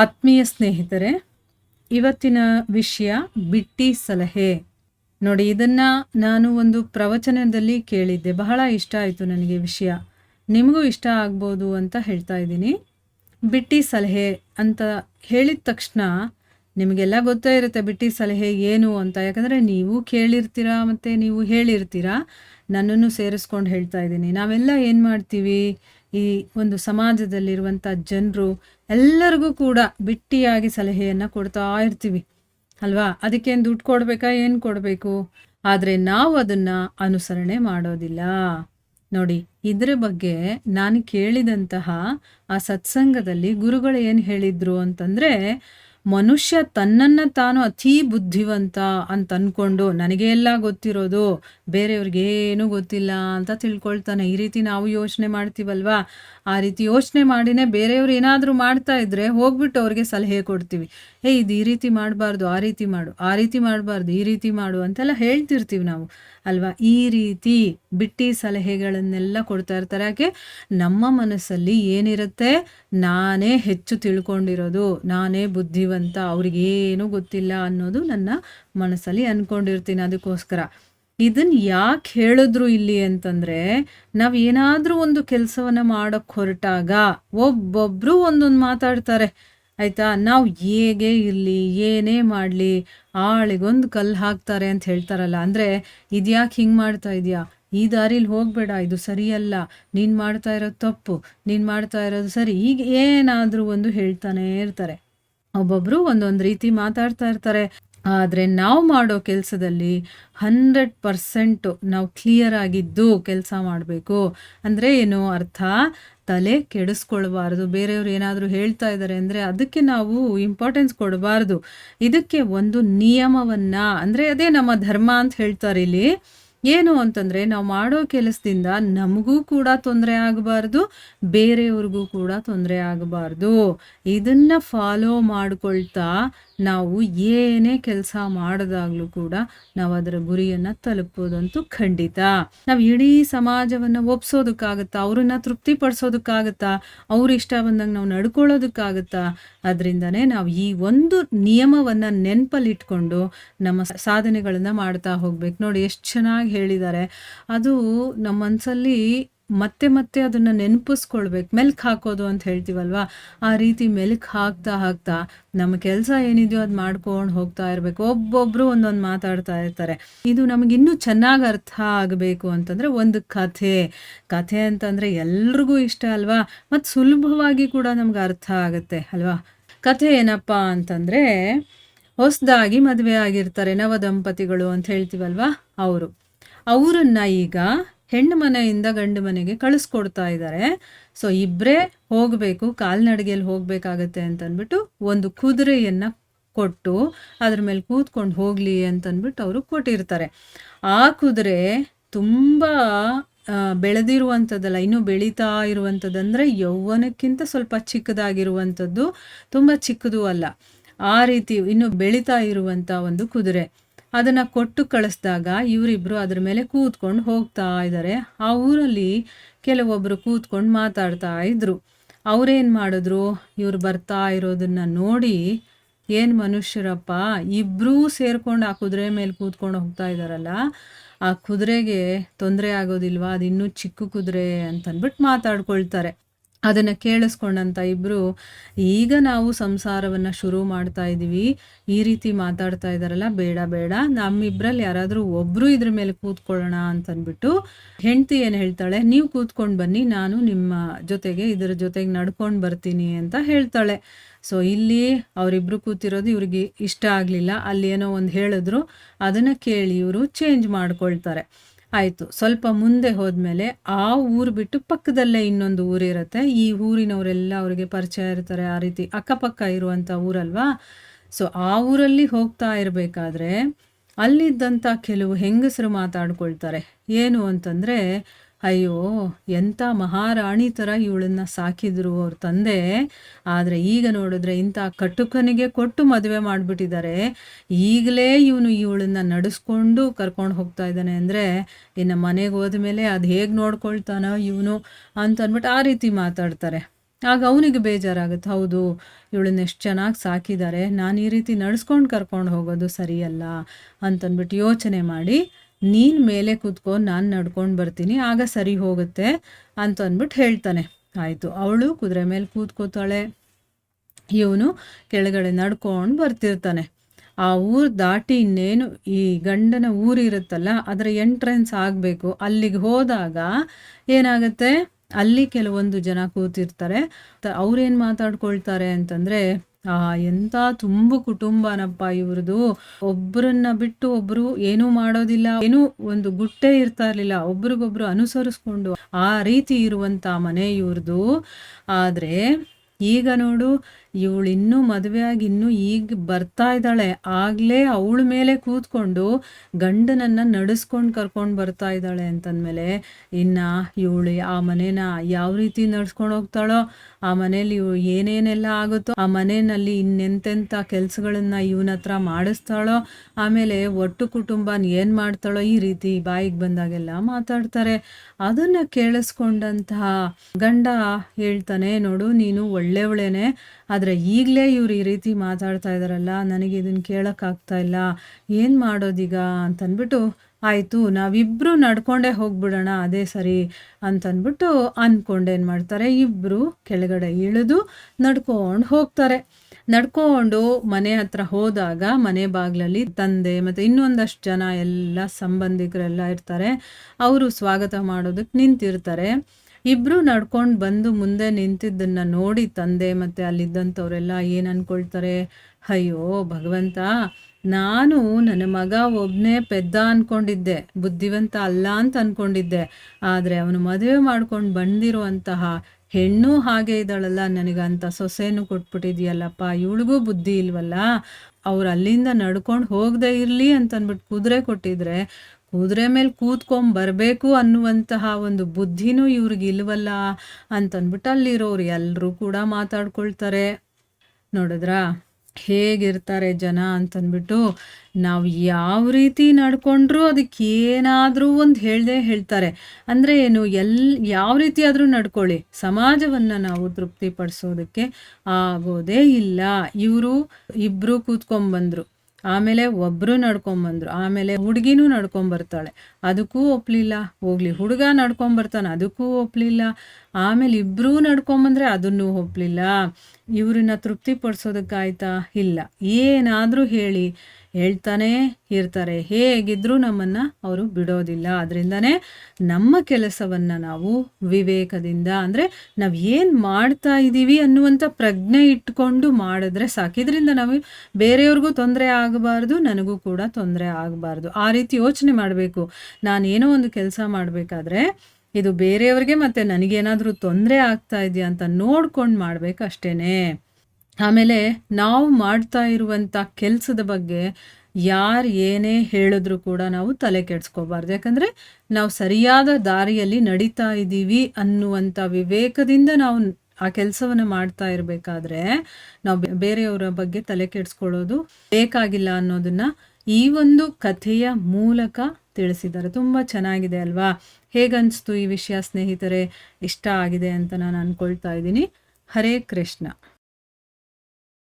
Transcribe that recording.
ಆತ್ಮೀಯ ಸ್ನೇಹಿತರೆ, ಇವತ್ತಿನ ವಿಷಯ ಬಿಟ್ಟಿ ಸಲಹೆ. ನೋಡಿ, ಇದನ್ನ ನಾನು ಒಂದು ಪ್ರವಚನದಲ್ಲಿ ಕೇಳಿದ್ದೆ. ಬಹಳ ಇಷ್ಟ ಆಯಿತು ನನಗೆ ವಿಷಯ. ನಿಮಗೂ ಇಷ್ಟ ಆಗ್ಬೋದು ಅಂತ ಹೇಳ್ತಾ ಇದ್ದೀನಿ. ಬಿಟ್ಟಿ ಸಲಹೆ ಅಂತ ಹೇಳಿದ ತಕ್ಷಣ ನಿಮಗೆಲ್ಲ ಗೊತ್ತೇ ಇರುತ್ತೆ ಬಿಟ್ಟಿ ಸಲಹೆ ಏನು ಅಂತ. ಯಾಕಂದರೆ ನೀವು ಕೇಳಿರ್ತೀರಾ ಮತ್ತು ನೀವು ಹೇಳಿರ್ತೀರಾ, ನನ್ನನ್ನು ಸೇರಿಸ್ಕೊಂಡು ಹೇಳ್ತಾ ಇದ್ದೀನಿ. ನಾವೆಲ್ಲ ಏನು ಮಾಡ್ತೀವಿ? ಈ ಒಂದು ಸಮಾಜದಲ್ಲಿರುವಂಥ ಜನರು ಎಲ್ಲರಿಗೂ ಕೂಡ ಬಿಟ್ಟಿಯಾಗಿ ಸಲಹೆಯನ್ನು ಕೊಡ್ತಾ ಇರ್ತೀವಿ. ಅಲ್ವಾ? ಅದಕ್ಕೇನು ದುಡ್ಡು ಕೊಡಬೇಕಾ, ಏನು ಕೊಡಬೇಕು? ಆದರೆ ನಾವು ಅದನ್ನು ಅನುಸರಣೆ ಮಾಡೋದಿಲ್ಲ. ನೋಡಿ, ಇದರ ಬಗ್ಗೆ ನಾನು ಕೇಳಿದಂತಹ ಆ ಸತ್ಸಂಗದಲ್ಲಿ ಗುರುಗಳು ಏನು ಹೇಳಿದ್ರು ಅಂತಂದರೆ ಮನುಷ್ಯ ತನ್ನನ್ನು ತಾನು ಅತೀ ಬುದ್ಧಿವಂತ ಅಂತ ಅಂದ್ಕೊಂಡು ನನಗೆ ಎಲ್ಲ ಗೊತ್ತಿರೋದು ಬೇರೆಯವ್ರಿಗೆ ಏನೂ ಗೊತ್ತಿಲ್ಲ ಅಂತ ತಿಳ್ಕೊಳ್ತಾನೆ. ಈ ರೀತಿ ನಾವು ಯೋಚನೆ ಮಾಡ್ತೀವಲ್ವಾ? ಆ ರೀತಿ ಯೋಚನೆ ಮಾಡಿನೇ ಬೇರೆಯವ್ರು ಏನಾದರೂ ಮಾಡ್ತಾ ಇದ್ರೆ ಹೋಗ್ಬಿಟ್ಟು ಅವ್ರಿಗೆ ಸಲಹೆ ಕೊಡ್ತೀವಿ. ಏ ಇದು ಈ ರೀತಿ ಮಾಡಬಾರ್ದು, ಆ ರೀತಿ ಮಾಡು, ಆ ರೀತಿ ಮಾಡಬಾರ್ದು, ಈ ರೀತಿ ಮಾಡು ಅಂತೆಲ್ಲ ಹೇಳ್ತಿರ್ತೀವಿ ನಾವು. ಅಲ್ವಾ? ಈ ರೀತಿ ಬಿಟ್ಟಿ ಸಲಹೆಗಳನ್ನೆಲ್ಲ ಕೊಡ್ತಾ ಇರ್ತಾರೆ. ಯಾಕೆ? ನಮ್ಮ ಮನಸ್ಸಲ್ಲಿ ಏನಿರುತ್ತೆ? ನಾನೇ ಹೆಚ್ಚು ತಿಳ್ಕೊಂಡಿರೋದು, ನಾನೇ ಬುದ್ಧಿವಂತ ಅವ್ರಿಗೇನು ಗೊತ್ತಿಲ್ಲ ಅನ್ನೋದು ನನ್ನ ಮನಸ್ಸಲ್ಲಿ ಅನ್ಕೊಂಡಿರ್ತೀನಿ ಅದಕ್ಕೋಸ್ಕರ. ಇದನ್ನ ಯಾಕೆ ಹೇಳಿದ್ರು ಇಲ್ಲಿ ಅಂತಂದ್ರೆ, ನಾವು ಏನಾದ್ರೂ ಒಂದು ಕೆಲಸವನ್ನ ಮಾಡೋಕ್ಕೆ ಹೊರಟಾಗ ಒಬ್ಬೊಬ್ರು ಒಂದೊಂದು ಮಾತಾಡ್ತಾರೆ. ಆಯ್ತಾ? ನಾವು ಹೇಗೆ ಇರಲಿ, ಏನೇ ಮಾಡಲಿ, ಆಳಿಗೊಂದು ಕಲ್ಲು ಹಾಕ್ತಾರೆ ಅಂತ ಹೇಳ್ತಾರಲ್ಲ, ಅಂದರೆ ಇದ್ಯಾಕೆ ಹಿಂಗೆ ಮಾಡ್ತಾ ಇದೆಯಾ? ಈ ದಾರಿಲಿ ಹೋಗಬೇಡ, ಇದು ಸರಿಯಲ್ಲ. ನೀನು ಮಾಡ್ತಾ ಇರೋದು ತಪ್ಪು. ನೀನು ಮಾಡ್ತಾ ಇರೋದು ಸರಿ. ಈಗ ಏನಾದರೂ ಒಂದು ಹೇಳ್ತಾನೆ ಇರ್ತಾರೆ. ಒಬ್ಬೊಬ್ರು ಒಂದೊಂದು ರೀತಿ ಮಾತಾಡ್ತಾ ಇರ್ತಾರೆ. ಆದರೆ ನಾವು ಮಾಡೋ ಕೆಲಸದಲ್ಲಿ ಹಂಡ್ರೆಡ್ ಪರ್ಸೆಂಟು ನಾವು ಕ್ಲಿಯರ್ ಆಗಿದ್ದು ಕೆಲಸ ಮಾಡಬೇಕು. ಅಂದರೆ ಏನು ಅರ್ಥ? ತಲೆ ಕೆಡಿಸ್ಕೊಳ್ಬಾರ್ದು. ಬೇರೆಯವ್ರು ಏನಾದರೂ ಹೇಳ್ತಾ ಇದ್ದಾರೆ ಅಂದರೆ ಅದಕ್ಕೆ ನಾವು ಇಂಪಾರ್ಟೆನ್ಸ್ ಕೊಡಬಾರ್ದು. ಇದಕ್ಕೆ ಒಂದು ನಿಯಮವನ್ನು, ಅಂದರೆ ಅದೇ ನಮ್ಮ ಧರ್ಮ ಅಂತ ಹೇಳ್ತಾರೆ ಇಲ್ಲಿ. ಏನು ಅಂತಂದರೆ ನಾವು ಮಾಡೋ ಕೆಲಸದಿಂದ ನಮಗೂ ಕೂಡ ತೊಂದರೆ ಆಗಬಾರ್ದು, ಬೇರೆಯವ್ರಿಗೂ ಕೂಡ ತೊಂದರೆ ಆಗಬಾರ್ದು. ಇದನ್ನು ಫಾಲೋ ಮಾಡ್ಕೊಳ್ತಾ ನಾವು ಏನೇ ಕೆಲಸ ಮಾಡಿದಾಗಲೂ ಕೂಡ ನಾವು ಅದರ ಗುರಿಯನ್ನು ತಲುಪೋದಂತೂ ಖಂಡಿತ. ನಾವು ಇಡೀ ಸಮಾಜವನ್ನು ಒಪ್ಸೋದಕ್ಕಾಗತ್ತಾ, ಅವ್ರನ್ನ ತೃಪ್ತಿಪಡಿಸೋದಕ್ಕಾಗತ್ತಾ, ಅವ್ರ ಇಷ್ಟ ಬಂದಂಗೆ ನಾವು ನಡ್ಕೊಳ್ಳೋದಕ್ಕಾಗತ್ತಾ, ಅದರಿಂದನೇ ನಾವು ಈ ಒಂದು ನಿಯಮವನ್ನು ನೆನಪಲ್ಲಿಟ್ಕೊಂಡು ನಮ್ಮ ಸಾಧನೆಗಳನ್ನು ಮಾಡ್ತಾ ಹೋಗ್ಬೇಕು. ನೋಡಿ, ಎಷ್ಟು ಚೆನ್ನಾಗಿ ಹೇಳಿದ್ದಾರೆ. ಅದು ನಮ್ಮ ಮನಸ್ಸಲ್ಲಿ ಮತ್ತೆ ಮತ್ತೆ ಅದನ್ನ ನೆನಪಿಸ್ಕೊಳ್ಬೇಕು. ಮೆಲ್ಕ್ ಹಾಕೋದು ಅಂತ ಹೇಳ್ತೀವಲ್ವಾ? ಆ ರೀತಿ ಮೆಲ್ಕ್ ಹಾಕ್ತಾ ಹಾಕ್ತಾ ನಮ್ಮ ಕೆಲಸ ಏನಿದೆಯೋ ಅದು ಮಾಡ್ಕೊಂಡು ಹೋಗ್ತಾ ಇರಬೇಕು. ಒಬ್ಬೊಬ್ಬರು ಒಂದೊಂದು ಮಾತಾಡ್ತಾ ಇರ್ತಾರೆ. ಇದು ನಮಗೆ ಇನ್ನೂ ಚೆನ್ನಾಗಿ ಅರ್ಥ ಆಗಬೇಕು ಅಂತಂದರೆ ಒಂದು ಕಥೆ. ಕಥೆ ಅಂತಂದರೆ ಎಲ್ರಿಗೂ ಇಷ್ಟ ಅಲ್ವಾ? ಮತ್ತು ಸುಲಭವಾಗಿ ಕೂಡ ನಮ್ಗೆ ಅರ್ಥ ಆಗುತ್ತೆ ಅಲ್ವಾ? ಕಥೆ ಏನಪ್ಪ ಅಂತಂದರೆ ಹೊಸದಾಗಿ ಮದುವೆ ಆಗಿರ್ತಾರೆ ನವ ದಂಪತಿಗಳು ಅಂತ ಹೇಳ್ತೀವಲ್ವಾ? ಅವರು. ಅವರನ್ನ ಈಗ ಹೆಣ್ಣು ಮನೆಯಿಂದ ಗಂಡು ಮನೆಗೆ ಕಳಿಸ್ಕೊಡ್ತಾ ಇದ್ದಾರೆ. ಸೊ ಇಬ್ಬರೇ ಹೋಗಬೇಕು, ಕಾಲ್ನಡಿಗೆಯಲ್ಲಿ ಹೋಗಬೇಕಾಗತ್ತೆ ಅಂತಂದ್ಬಿಟ್ಟು ಒಂದು ಕುದುರೆಯನ್ನು ಕೊಟ್ಟು ಅದ್ರ ಮೇಲೆ ಕೂತ್ಕೊಂಡು ಹೋಗಲಿ ಅಂತಂದ್ಬಿಟ್ಟು ಅವರು ಕೊಟ್ಟಿರ್ತಾರೆ. ಆ ಕುದುರೆ ತುಂಬ ಬೆಳೆದಿರುವಂಥದ್ದಲ್ಲ, ಇನ್ನೂ ಬೆಳೀತಾ ಇರುವಂಥದ್ದಂದರೆ ಯೌವನಕ್ಕಿಂತ ಸ್ವಲ್ಪ ಚಿಕ್ಕದಾಗಿರುವಂಥದ್ದು, ತುಂಬ ಚಿಕ್ಕದು ಅಲ್ಲ. ಆ ರೀತಿ ಇನ್ನು ಬೆಳೀತಾ ಇರುವಂಥ ಒಂದು ಕುದುರೆ. ಅದನ್ನು ಕೊಟ್ಟು ಕಳಿಸ್ದಾಗ ಇವರಿಬ್ಬರು ಅದ್ರ ಮೇಲೆ ಕೂತ್ಕೊಂಡು ಹೋಗ್ತಾ ಇದ್ದಾರೆ ಆ ಊರಲ್ಲಿ ಕೆಲವೊಬ್ಬರು ಕೂತ್ಕೊಂಡು ಮಾತಾಡ್ತಾ ಇದ್ರು. ಅವ್ರೇನು ಮಾಡಿದ್ರು? ಇವ್ರು ಬರ್ತಾ ಇರೋದನ್ನ ನೋಡಿ ಏನು ಮನುಷ್ಯರಪ್ಪ ಇಬ್ಬರೂ ಸೇರ್ಕೊಂಡು ಆ ಕುದುರೆ ಮೇಲೆ ಕೂತ್ಕೊಂಡು ಹೋಗ್ತಾ ಇದ್ದಾರಲ್ಲ ಆ ಕುದುರೆಗೆ ತೊಂದರೆ ಆಗೋದಿಲ್ವಾ? ಅದು ಇನ್ನೂ ಚಿಕ್ಕ ಕುದುರೆ ಅಂತಂದ್ಬಿಟ್ಟು ಮಾತಾಡ್ಕೊಳ್ತಾರೆ. ಅದನ್ನು ಕೇಳಿಸ್ಕೊಂಡಂತ ಇಬ್ಬರು ಈಗ ನಾವು ಸಂಸಾರವನ್ನು ಶುರು ಮಾಡ್ತಾ ಇದ್ದೀವಿ ಈ ರೀತಿ ಮಾತಾಡ್ತಾ ಇದ್ದಾರಲ್ಲ ಬೇಡ ಬೇಡ ನಮ್ಮಿಬ್ಬರಲ್ಲಿ ಯಾರಾದರೂ ಒಬ್ಬರು ಇದ್ರ ಮೇಲೆ ಕೂತ್ಕೊಳ್ಳೋಣ ಅಂತಂದ್ಬಿಟ್ಟು ಹೆಂಡತಿ ಏನು ಹೇಳ್ತಾಳೆ, ನೀವು ಕೂತ್ಕೊಂಡು ಬನ್ನಿ, ನಾನು ನಿಮ್ಮ ಜೊತೆಗೆ, ಇದರ ಜೊತೆಗೆ ನಡ್ಕೊಂಡು ಬರ್ತೀನಿ ಅಂತ ಹೇಳ್ತಾಳೆ. ಸೊ ಇಲ್ಲಿ ಅವರಿಬ್ರು ಕೂತಿರೋದು ಇವ್ರಿಗೆ ಇಷ್ಟ ಆಗಲಿಲ್ಲ. ಅಲ್ಲಿ ಏನೋ ಒಂದು ಹೇಳಿದ್ರು, ಅದನ್ನು ಕೇಳಿ ಇವರು ಚೇಂಜ್ ಮಾಡ್ಕೊಳ್ತಾರೆ. ಆಯಿತು. ಸ್ವಲ್ಪ ಮುಂದೆ ಹೋದ್ಮೇಲೆ ಆ ಊರು ಬಿಟ್ಟು ಪಕ್ಕದಲ್ಲೇ ಇನ್ನೊಂದು ಊರಿರುತ್ತೆ. ಈ ಊರಿನವರೆಲ್ಲ ಅವರಿಗೆ ಪರಿಚಯ ಇರ್ತಾರೆ, ಆ ರೀತಿ ಅಕ್ಕಪಕ್ಕ ಇರುವಂಥ ಊರಲ್ವಾ? ಸೊ ಆ ಊರಲ್ಲಿ ಹೋಗ್ತಾ ಇರಬೇಕಾದ್ರೆ ಅಲ್ಲಿದ್ದಂಥ ಕೆಲವು ಹೆಂಗಸರು ಮಾತಾಡ್ಕೊಳ್ತಾರೆ. ಏನು ಅಂತಂದರೆ ಅಯ್ಯೋ ಎಂಥ ಮಹಾರಾಣಿ ಥರ ಇವಳನ್ನ ಸಾಕಿದ್ರು ಅವ್ರ ತಂದೆ. ಆದರೆ ಈಗ ನೋಡಿದ್ರೆ ಇಂಥ ಕಟುಕನಿಗೆ ಕೊಟ್ಟು ಮದುವೆ ಮಾಡಿಬಿಟ್ಟಿದ್ದಾರೆ. ಈಗಲೇ ಇವನು ಇವಳನ್ನ ನಡೆಸ್ಕೊಂಡು ಕರ್ಕೊಂಡು ಹೋಗ್ತಾ ಇದ್ದಾನೆ ಅಂದರೆ, ಇನ್ನು ಮನೆಗೆ ಹೋದ್ಮೇಲೆ ಅದು ಹೇಗೆ ನೋಡ್ಕೊಳ್ತಾನೋ ಇವನು ಅಂತ ಅಂದ್ಬಿಟ್ಟು ಆ ರೀತಿ ಮಾತಾಡ್ತಾರೆ. ಆಗ ಅವನಿಗೆ ಬೇಜಾರಾಗುತ್ತೆ, ಹೌದು, ಇವಳನ್ನ ಎಷ್ಟು ಚೆನ್ನಾಗಿ ಸಾಕಿದ್ದಾರೆ, ನಾನು ಈ ರೀತಿ ನಡ್ಸ್ಕೊಂಡು ಕರ್ಕೊಂಡು ಹೋಗೋದು ಸರಿಯಲ್ಲ ಅಂತಂದ್ಬಿಟ್ಟು ಯೋಚನೆ ಮಾಡಿ ನೀನು ಮೇಲೆ ಕೂತ್ಕೊಂಡು ನಾನು ನಡ್ಕೊಂಡು ಬರ್ತೀನಿ, ಆಗ ಸರಿ ಹೋಗುತ್ತೆ ಅಂತ ಅಂದ್ಬಿಟ್ಟು ಹೇಳ್ತಾನೆ. ಆಯಿತು, ಅವಳು ಕುದುರೆ ಮೇಲೆ ಕೂತ್ಕೋತಾಳೆ. ಇವನು ಕೆಳಗಡೆ ನಡ್ಕೊಂಡು ಬರ್ತಿರ್ತಾನೆ. ಆ ಊರು ದಾಟಿ ಇನ್ನೇನು ಈ ಗಂಡನ ಊರಿರುತ್ತಲ್ಲ ಅದರ ಎಂಟ್ರೆನ್ಸ್ ಆಗಬೇಕು. ಅಲ್ಲಿಗೆ ಹೋದಾಗ ಏನಾಗುತ್ತೆ? ಅಲ್ಲಿ ಕೆಲವೊಂದು ಜನ ಕೂತಿರ್ತಾರೆ. ಅವ್ರೇನು ಮಾತಾಡ್ಕೊಳ್ತಾರೆ ಅಂತಂದರೆ ಆ, ಎಂಥ ತುಂಬು ಕುಟುಂಬನಪ್ಪ ಇವ್ರದು. ಒಬ್ಬರನ್ನ ಬಿಟ್ಟು ಒಬ್ರು ಏನೂ ಮಾಡೋದಿಲ್ಲ, ಏನೂ ಒಂದು ಗುಟ್ಟೆ ಇರ್ತಾ ಇರ್ಲಿಲ್ಲ ಒಬ್ರಿಗೊಬ್ರು ಅನುಸರಿಸ್ಕೊಂಡು ಆ ರೀತಿ ಇರುವಂತ ಮನೆ ಇವ್ರದು. ಆದ್ರೆ ಈಗ ನೋಡು ಇವಳು ಇನ್ನೂ ಮದುವೆಯಾಗಿ ಇನ್ನೂ ಈಗ ಬರ್ತಾ ಇದ್ದಾಳೆ. ಆಗಲೇ ಅವಳ ಮೇಲೆ ಕೂತ್ಕೊಂಡು ಗಂಡನನ್ನು ನಡೆಸ್ಕೊಂಡು ಕರ್ಕೊಂಡು ಬರ್ತಾ ಇದ್ದಾಳೆ ಅಂತಂದಮೇಲೆ, ಇನ್ನು ಇವಳು ಆ ಮನೇನ ಯಾವ ರೀತಿ ನಡ್ಸ್ಕೊಂಡು ಹೋಗ್ತಾಳೋ, ಆ ಮನೇಲಿ ಏನೇನೆಲ್ಲ ಆಗುತ್ತೋ, ಆ ಮನೆಯಲ್ಲಿ ಇನ್ನೆಂತೆಂಥ ಕೆಲಸಗಳನ್ನ ಇವನ ಹತ್ರ ಮಾಡಿಸ್ತಾಳೋ, ಆಮೇಲೆ ಒಟ್ಟು ಕುಟುಂಬನ ಏನು ಮಾಡ್ತಾಳೋ ಈ ರೀತಿ ಬಾಯಿಗೆ ಬಂದಾಗೆಲ್ಲ ಮಾತಾಡ್ತಾರೆ. ಅದನ್ನ ಕೇಳಿಸ್ಕೊಂಡಂತಹ ಗಂಡ ಹೇಳ್ತಾನೆ, ನೋಡು, ನೀನು ಒಳ್ಳೆಯವಳೇನೆ ಆದರೆ ಈಗಲೇ ಇವ್ರು ಈ ರೀತಿ ಮಾತಾಡ್ತಾ ಇದ್ದಾರಲ್ಲ ನನಗೆ ಇದನ್ನು ಕೇಳೋಕ್ಕಾಗ್ತಾ ಇಲ್ಲ, ಏನು ಮಾಡೋದೀಗ ಅಂತಂದ್ಬಿಟ್ಟು ಆಯಿತು ನಾವಿಬ್ಬರು ನಡ್ಕೊಂಡೇ ಹೋಗ್ಬಿಡೋಣ, ಅದೇ ಸರಿ ಅಂತಂದ್ಬಿಟ್ಟು ಅಂದ್ಕೊಂಡೇನು ಮಾಡ್ತಾರೆ. ಇಬ್ಬರು ಕೆಳಗಡೆ ಇಳಿದು ನಡ್ಕೊಂಡು ಹೋಗ್ತಾರೆ. ನಡ್ಕೊಂಡು ಮನೆ ಹತ್ರ ಹೋದಾಗ, ಮನೆ ಬಾಗಿಲಲ್ಲಿ ತಂದೆ ಮತ್ತು ಇನ್ನೊಂದಷ್ಟು ಜನ ಎಲ್ಲ ಸಂಬಂಧಿಕರೆಲ್ಲ ಇರ್ತಾರೆ. ಅವರು ಸ್ವಾಗತ ಮಾಡೋದಕ್ಕೆ ನಿಂತಿರ್ತಾರೆ. ಇಬ್ರು ನಡ್ಕೊಂಡು ಬಂದು ಮುಂದೆ ನಿಂತಿದ್ದನ್ನ ನೋಡಿ ತಂದೆ ಮತ್ತೆ ಅಲ್ಲಿದ್ದಂಥವರೆಲ್ಲ ಏನು ಅನ್ಕೊಳ್ತಾರೆ? ಅಯ್ಯೋ, ಭಗವಂತ, ನಾನು ನನ್ನ ಮಗ ಒಬ್ಬನೇ ಪೆದ್ದ ಅನ್ಕೊಂಡಿದ್ದೆ, ಬುದ್ಧಿವಂತ ಅಲ್ಲ ಅಂತ ಅನ್ಕೊಂಡಿದ್ದೆ. ಆದರೆ ಅವನು ಮದುವೆ ಮಾಡ್ಕೊಂಡು ಬಂದಿರುವಂತಹ ಹೆಣ್ಣು ಹಾಗೆ ಇದ್ದಾಳಲ್ಲ, ನನಗಂತ ಸೊಸೆನೂ ಕೊಟ್ಬಿಟ್ಟಿದ್ಯಲ್ಲಪ್ಪ, ಇವಳಿಗೂ ಬುದ್ಧಿ ಇಲ್ವಲ್ಲ? ಅವ್ರು ಅಲ್ಲಿಂದ ನಡ್ಕೊಂಡು ಹೋಗದೆ ಇರಲಿ ಅಂತಂದ್ಬಿಟ್ಟು ಕುದುರೆ ಕೊಟ್ಟಿದ್ರೆ ಕುದುರೆ ಮೇಲೆ ಕೂತ್ಕೊಂಡ್ ಬರಬೇಕು ಅನ್ನುವಂತಹ ಒಂದು ಬುದ್ಧಿನೂ ಇವ್ರಿಗೆ ಇಲ್ವಲ್ಲ ಅಂತಂದ್ಬಿಟ್ಟು ಅಲ್ಲಿರೋರು ಎಲ್ಲರೂ ಕೂಡ ಮಾತಾಡ್ಕೊಳ್ತಾರೆ. ನೋಡಿದ್ರಾ? ಹೇಗಿರ್ತಾರೆ ಜನ ಅಂತಂದ್ಬಿಟ್ಟು ನಾವು ಯಾವ ರೀತಿ ನಡ್ಕೊಂಡ್ರೂ ಅದಕ್ಕೆ ಏನಾದರೂ ಒಂದು ಹೇಳದೆ ಹೇಳ್ತಾರೆ. ಅಂದರೆ ಏನು, ಎಲ್, ಯಾವ ರೀತಿ ಆದರೂ ನಡ್ಕೊಳ್ಳಿ. ಸಮಾಜವನ್ನು ನಾವು ತೃಪ್ತಿಪಡಿಸೋದಕ್ಕೆ ಆಗೋದೇ ಇಲ್ಲ. ಇವರು ಇಬ್ಬರು ಕೂತ್ಕೊಂಡ್ಬಂದರು ಆಮೇಲೆ ಒಬ್ಬರು ನಡ್ಕೊಂಬಂದ್ರು ಆಮೇಲೆ ಹುಡುಗಿನೂ ನಡ್ಕೊಂಬರ್ತಾಳೆ. ಅದಕ್ಕೂ ಒಪ್ಲಿಲ್ಲ. ಹೋಗ್ಲಿ ಹುಡುಗ ನಡ್ಕೊಂಬರ್ತಾನೆ ಅದಕ್ಕೂ ಒಪ್ಲಿಲ್ಲ. ಆಮೇಲೆ ಇಬ್ಬರೂ ನಡ್ಕೊಂಬಂದ್ರೆ ಅದನ್ನು ಒಪ್ಲಿಲ್ಲ. ಇವ್ರನ್ನ ತೃಪ್ತಿಪಡಿಸೋದಕ್ಕಾಯ್ತಾ? ಇಲ್ಲ. ಏನಾದರೂ ಹೇಳಿ. ಹೇಳ್ತಾನೆ ಇರ್ತಾರೆ. ಹೇಗಿದ್ರೂ ನಮ್ಮನ್ನ ಅವರು ಬಿಡೋದಿಲ್ಲ. ಅದರಿಂದನೇ ನಮ್ಮ ಕೆಲಸವನ್ನ ನಾವು ವಿವೇಕದಿಂದ, ಅಂದರೆ ನಾವು ಏನು ಮಾಡ್ತಾ ಇದ್ದೀವಿ ಅನ್ನುವಂಥ ಪ್ರಜ್ಞೆ ಇಟ್ಕೊಂಡು ಮಾಡಿದ್ರೆ ಸಾಕು. ಇದರಿಂದ ನಾವು ಬೇರೆಯವ್ರಿಗೂ ತೊಂದರೆ ಆಗಬಾರ್ದು, ನನಗೂ ಕೂಡ ತೊಂದರೆ ಆಗಬಾರ್ದು. ಆ ರೀತಿ ಯೋಚನೆ ಮಾಡಬೇಕು. ನಾನೇನೋ ಒಂದು ಕೆಲಸ ಮಾಡಬೇಕಾದ್ರೆ ಇದು ಬೇರೆಯವ್ರಿಗೆ ಮತ್ತು ನನಗೇನಾದರೂ ತೊಂದರೆ ಆಗ್ತಾ ಇದೆಯಾ ಅಂತ ನೋಡ್ಕೊಂಡು ಮಾಡಬೇಕು ಅಷ್ಟೇ ಆಮೇಲೆ ನಾವು ಮಾಡ್ತಾ ಇರುವಂಥ ಕೆಲಸದ ಬಗ್ಗೆ ಯಾರು ಏನೇ ಹೇಳಿದ್ರು ಕೂಡ ನಾವು ತಲೆ ಕೆಡ್ಸ್ಕೋಬಾರ್ದು. ಯಾಕಂದರೆ ನಾವು ಸರಿಯಾದ ದಾರಿಯಲ್ಲಿ ನಡೀತಾ ಇದ್ದೀವಿ ಅನ್ನುವಂಥ ವಿವೇಕದಿಂದ ನಾವು ಆ ಕೆಲಸವನ್ನು ಮಾಡ್ತಾ ಇರಬೇಕಾದ್ರೆ ನಾವು ಬೇರೆಯವರ ಬಗ್ಗೆ ತಲೆ ಕೆಡ್ಸ್ಕೊಳ್ಳೋದು ಬೇಕಾಗಿಲ್ಲ ಅನ್ನೋದನ್ನ ಈ ಒಂದು ಕಥೆಯ ಮೂಲಕ ತಿಳಿಸಿದ್ದಾರೆ. ತುಂಬ ಚೆನ್ನಾಗಿದೆ ಅಲ್ವಾ? ಹೇಗನ್ನಿಸ್ತು ಈ ವಿಷಯ ಸ್ನೇಹಿತರೆ? ಇಷ್ಟ ಆಗಿದೆ ಅಂತ ನಾನು ಅಂದ್ಕೊಳ್ತಾ ಇದ್ದೀನಿ. ಹರೇ ಕೃಷ್ಣ.